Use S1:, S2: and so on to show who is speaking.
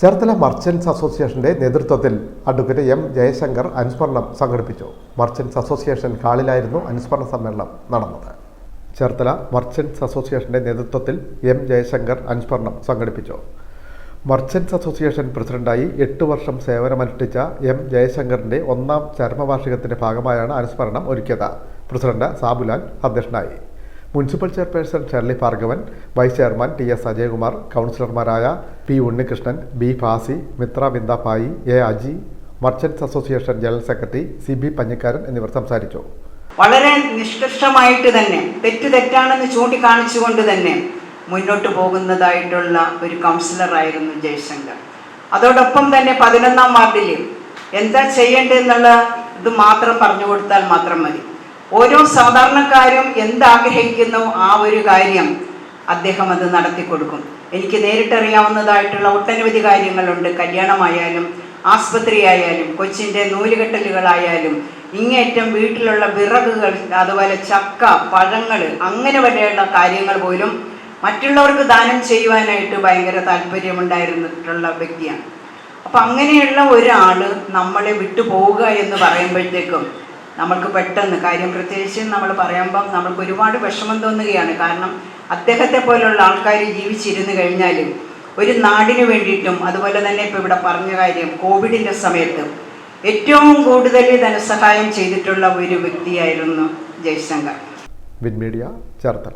S1: Cherthala merchants അസോസിയേഷന്റെ നേതൃത്വത്തിൽ advocate M Jaishankar അനുസ്മരണം സംഘടിപ്പിച്ചു. മർച്ചൻസ് അസോസിയേഷൻ ഹാളിലായിരുന്നു അനുസ്മരണ സമ്മേളനം നടന്നത്. ചേർത്തല മർച്ചൻസ് അസോസിയേഷന്റെ നേതൃത്വത്തിൽ എം ജയശങ്കർ അനുസ്മരണം സംഘടിപ്പിച്ചു. മർച്ചൻസ് അസോസിയേഷൻ പ്രസിഡന്റായി എട്ട് വർഷം സേവനമനുഷ്ഠിച്ച എം ജയശങ്കറിന്റെ ഒന്നാം ചരമവാർഷികത്തിന്റെ ഭാഗമായാണ് അനുസ്മരണം ഒരുക്കിയത്. പ്രസിഡന്റ് സാബുലാൽ അധ്യക്ഷനായി. Municipal chairperson Sherly Bhargavan vice chairman T S Ajayakumar കൗൺസിലർമാരായ P Unnikrishnan B Fasi Mithra ബിന്ദാപ്പായി A Aji merchants association general secretary C B Panjikkaran എന്നിവർ സംസാരിച്ചു.
S2: വളരെ നിഷ്കർഷമായിട്ട് തന്നെ തെറ്റ് തെറ്റാണെന്ന് ചൂണ്ടിക്കാണിച്ചുകൊണ്ട് തന്നെ മുന്നോട്ട് പോകുന്നതായിട്ടുള്ള ഒരു കൗൺസിലറായിരുന്നു ജയശങ്കർ. അതോടൊപ്പം തന്നെ പതിനൊന്നാം വാർഡിൽ എന്താ ചെയ്യേണ്ടതെന്നുള്ള ഇത് മാത്രം പറഞ്ഞു കൊടുത്താൽ മാത്രം മതി. ഓരോ സാധാരണക്കാരും എന്താഗ്രഹിക്കുന്നു ആ ഒരു കാര്യം അദ്ദേഹം അത് നടത്തി കൊടുക്കും എനിക്ക് നേരിട്ടറിയാവുന്നതായിട്ടുള്ള ഒട്ടനവധി കാര്യങ്ങളുണ്ട്. കല്യാണമായാലും ആസ്പത്രി ആയാലും കൊച്ചിന്റെ നൂലുകെട്ടലുകളായാലും ഇങ്ങേറ്റം വീട്ടിലുള്ള വിറകുകൾ അതുപോലെ ചക്ക പഴങ്ങൾ അങ്ങനെ വരെയുള്ള കാര്യങ്ങൾ പോലും മറ്റുള്ളവർക്ക് ദാനം ചെയ്യുവാനായിട്ട് ഭയങ്കര താല്പര്യമുണ്ടായിരുന്നിട്ടുള്ള വ്യക്തിയാണ്. അപ്പം അങ്ങനെയുള്ള ഒരാൾ നമ്മളെ വിട്ടുപോവുക എന്ന് പറയുമ്പോഴത്തേക്കും നമ്മൾക്ക് പെട്ടെന്ന്. കാര്യം പ്രത്യേകിച്ച് നമ്മൾ പറയുമ്പം നമ്മൾക്ക് ഒരുപാട് വിഷമം തോന്നുകയാണ്. കാരണം അദ്ദേഹത്തെ പോലുള്ള ആൾക്കാർ ജീവിച്ചിരുന്നു കഴിഞ്ഞാലും ഒരു നാടിന് വേണ്ടിയിട്ടും അതുപോലെ തന്നെ ഇപ്പോൾ ഇവിടെ പറഞ്ഞ കാര്യം കോവിഡിന്റെ സമയത്ത് ഏറ്റവും കൂടുതൽ ധനസഹായം ചെയ്തിട്ടുള്ള ഒരു വ്യക്തിയായിരുന്നു ജയശങ്കർ.
S1: ചേർത്തല.